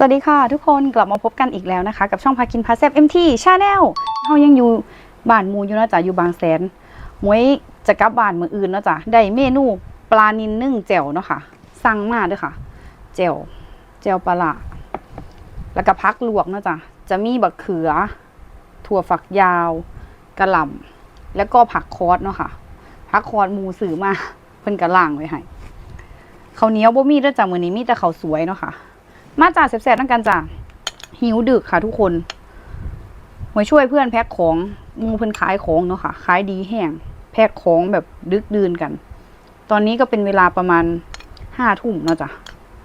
สวัสดีค่ะทุกคนกลับมาพบกันอีกแล้วนะคะ กับช่องพากินพาเซฟเอ็มทีชาแนลเรายังอยู่บ้านมูอยู่นะจ๊ะอยู่บางแสนมวยจะกลับบ้านมืออื่นนะจ๊ะได้เมนูปลานินนึ่งแจ่วเนาะค่ะ สั่งมาด้วยค่ะแจ่วแจ่วปลาแล้วก็พักลวกนะจ๊ะจะมีบักเขือ ถั่วฝักยาวกระหล่ำแล้วก็ผักคอสเนาะค่ะผักคอสมูสื่อมาเพิ่นกระล่างไว้ให้ข้าวเหนียวบ่มีด้อจ้ะมือนี้มีแต่ข้าวสวยเนาะค่ะ มาจ่าแสบๆนั่งกันจ้ะหิวดึกค่ะทุกคนมาช่วยเพื่อนแพ็คของมูเพื่อนขายของเนาะค่ะ ขายดีแห้งแพ็คของแบบดึกดื่นกัน ตอนนี้ก็เป็นเวลาประมาณห้าทุ่มเนาะจ้ะ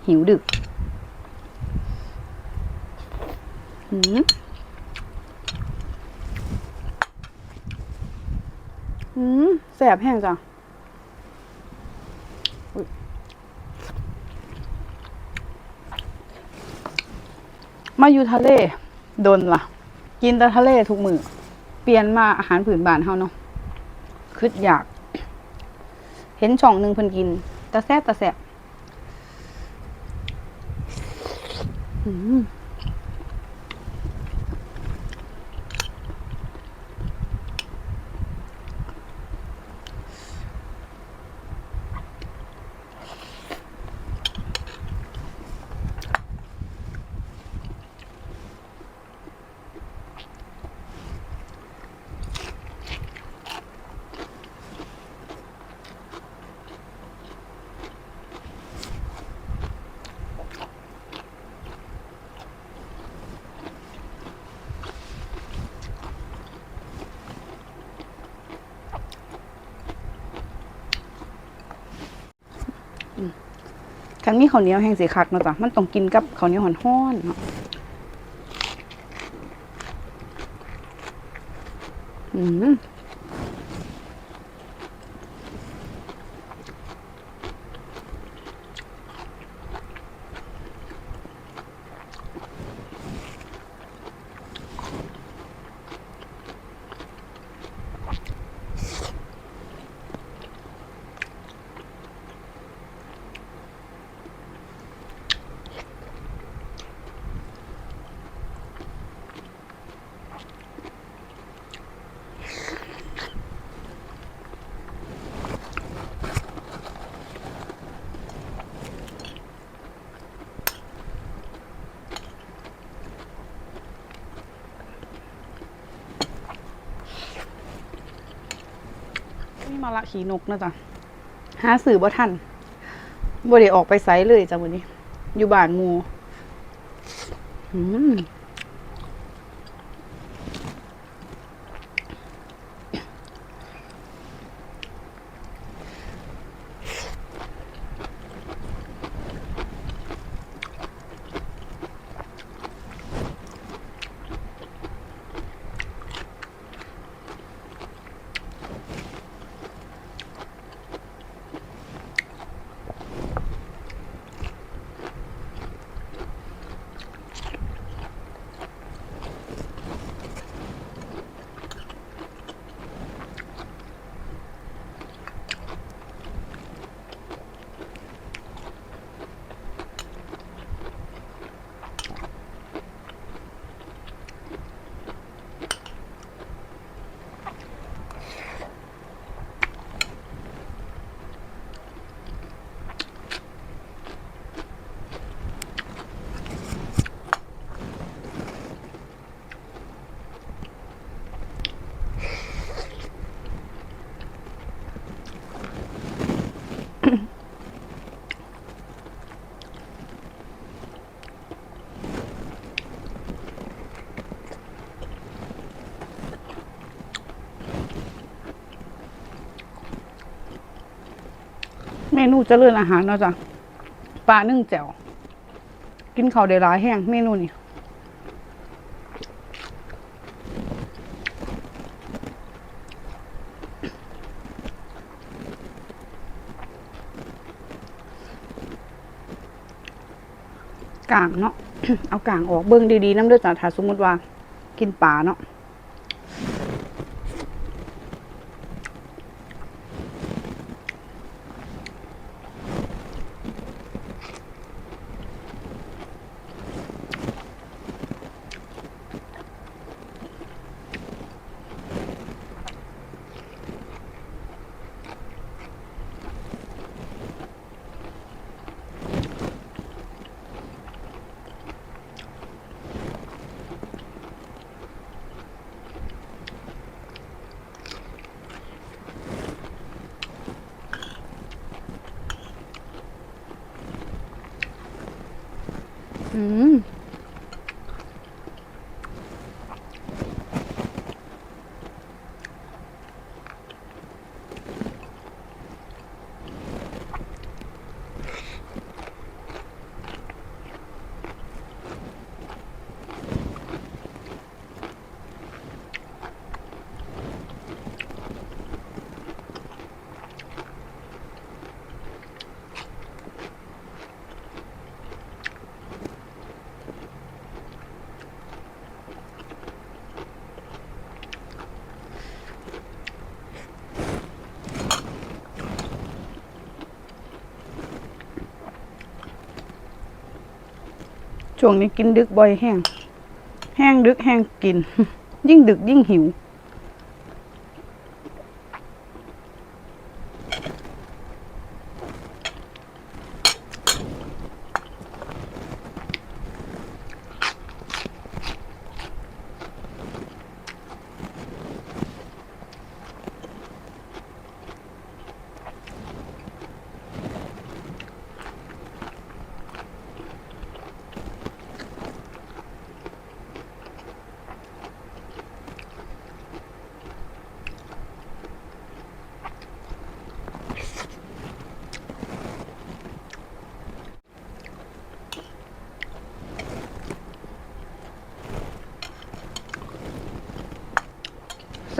หิวดึกหืมหืมแสบแห้งจ้ะ มาอยู่ทะเลโดนละกินแต่ทะเลทุกมือเปลี่ยนมาอาหารผืนบ้านเฮาเนาะคืดอยาก เห็นช่องหนึ่งเพิ่นกินตะแซ่บตะแซ่บอืม คันมีข้าวเหนียวแห้งสีคักเนาะจ้ะมันต้องกินกับข้าวเหนียวห่อนๆเนาะอืม มาละขี่นกนะจ๊ะหาสื่อบ่ทันบ่ได้ออกไปไสเลยจ้ะวันนี้ อยู่บ้านมูอืม เมนูเจริญอาหารเนาะจ้ะปลานึ่งแจ่วกินข้าวได้หลายแห้งเมนูนี่กลางเนาะเอากลางออกเบิ่งดีๆน้ำเลือดจ้ะถ้าสมมติว่ากินปลาเนาะ อืม ช่วงนี้กินดึกบ่อยแห้ง แห้งดึกแห้งกิน ยิ่งดึกยิ่งหิว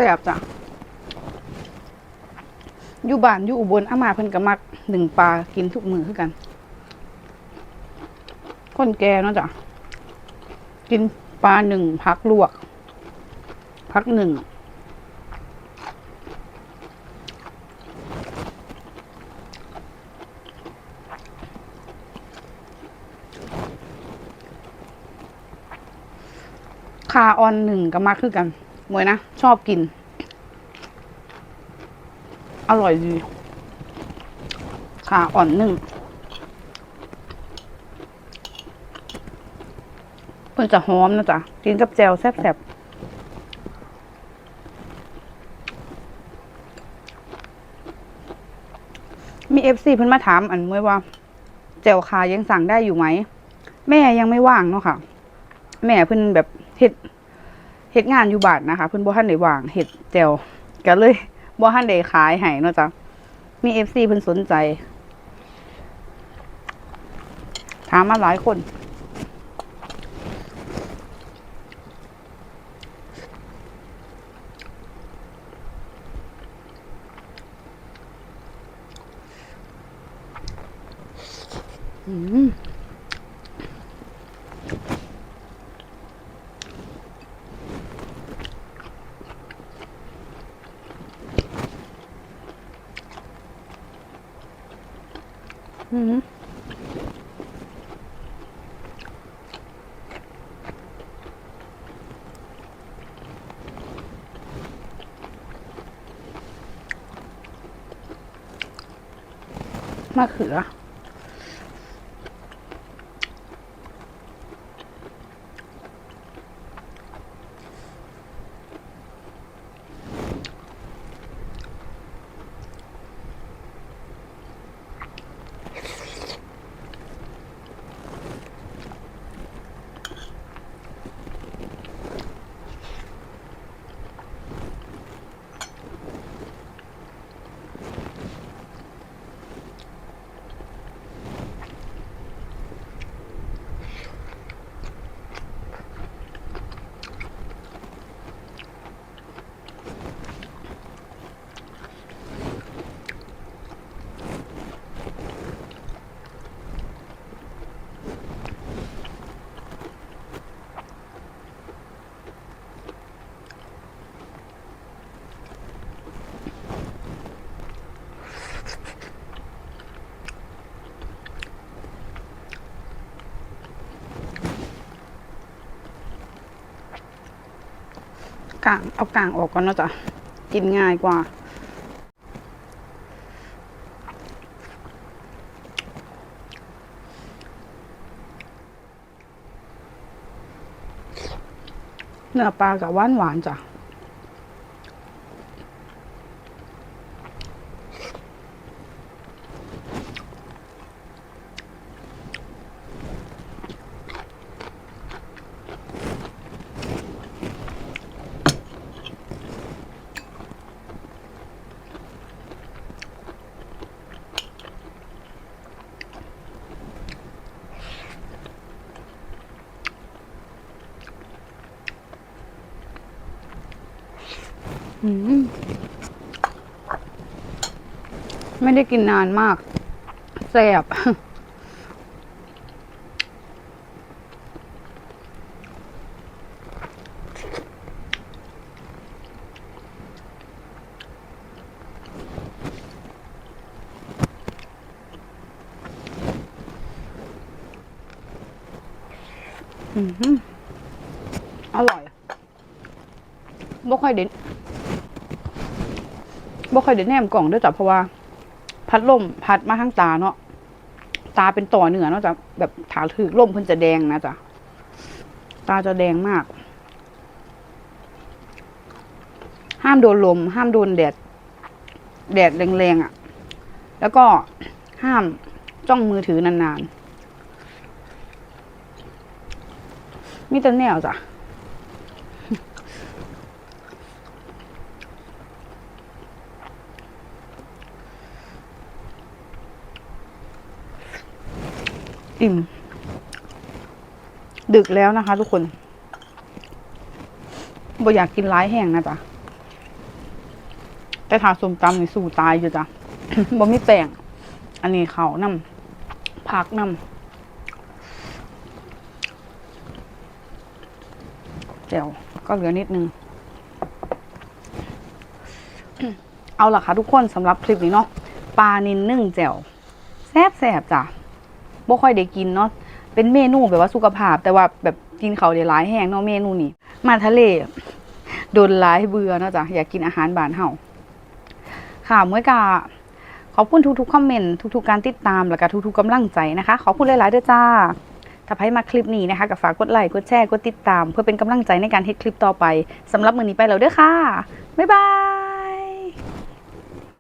ซ่บจ้ะอยู่บ้านอยู่อุบลอามาเพิ่นก็มักหนึ่งปลากินทุกมือคือกัน คนแก่เนาะจ้ะกินปลาหนึ่งพักลวก พักหนึ่งคาออนหนึ่งก็มักคือกัน มวยนะ ชอบกิน อร่อยดีขาอ่อนหนึ่งเพิ่นจะหอมนะจ๊ะ กินกับแจวแซ่บๆมีเอฟซีเพิ่นมาถามอันมวยว่าแจวคายังสั่งได้อยู่ไหม แม่ยังไม่ว่างเนาะค่ะ แม่เพิ่นแบบเฮ็ด เฮ็ดงานอยู่บ้านนะคะ เพิ่นบ่ทันได้ว่างเฮ็ดแจวก็เลยบ่ทันได้ขายให้เนาะจ๊ะมี FC เพิ่นสนใจ ถามมาหลายคนอืม มะเขือ กางเอากางออกก่อนนะจ๊ะกินง่ายกว่า เนื้อปลากับหวานหวานจ้ะ ไม่ได้กินนานมากแสบอืมอร่อยบ่ค่อยเด่น บ่ค่อยเด่นแนมกล่องด้วยจ้ะเพราะว่า พัดลมพัดมาข้างตาเนาะตาเป็นต่อเนื้อเนาะจ้ะแบบถาถือลมเพิ่นจะแดงนะจ้ะตาจะแดงมาก ห้ามโดนลม ห้ามโดนแดด แดดแรงๆอะ่ะ แล้วก็ห้ามจ้องมือถือนานๆมีแต่แนวจ้ะ อิ่ม ดึกแล้วนะคะ ทุกคนบ่อยากกินร้ายแห้งนะจ๊ะแต่ถ้าสมตำนี่สู่ตายอยู่จ้ะบ่มีแป้งอันนี้เขาวนำผักนำแจ่วก็เหลือนิดนึง เอาล่ะค่ะทุกคนสำหรับคลิปนี้เนาะปลานินนึ่งแจ่วแซ่บแซบๆจ้ะ บ่ค่อยได้กินเนาะเป็นเมนูแบบว่าสุขภาพ แต่ว่าแบบกินเขาได้หลายแห้งเนาะเมนูนี้มาทะเลโดนหลายเบื่อเนาะจ้ะอยากกินอาหารบ้านเฮาค่ะเมื่อกาขอบคุณทุกๆคอมเมนต์ทุกๆการติดตามแล้วก็ทุกๆกำลังใจนะคะ ขอบคุณหลายๆเด้อจ้าถ้าใครมาคลิปนี้นะคะก็ฝากกดไลค์กดแชร์กดติดตาม เพื่อเป็นกำลังใจในการเฮ็ดคลิปต่อไปสำหรับมื้อนี้ไปแล้วเด้อค่ะ บ๊ายบาย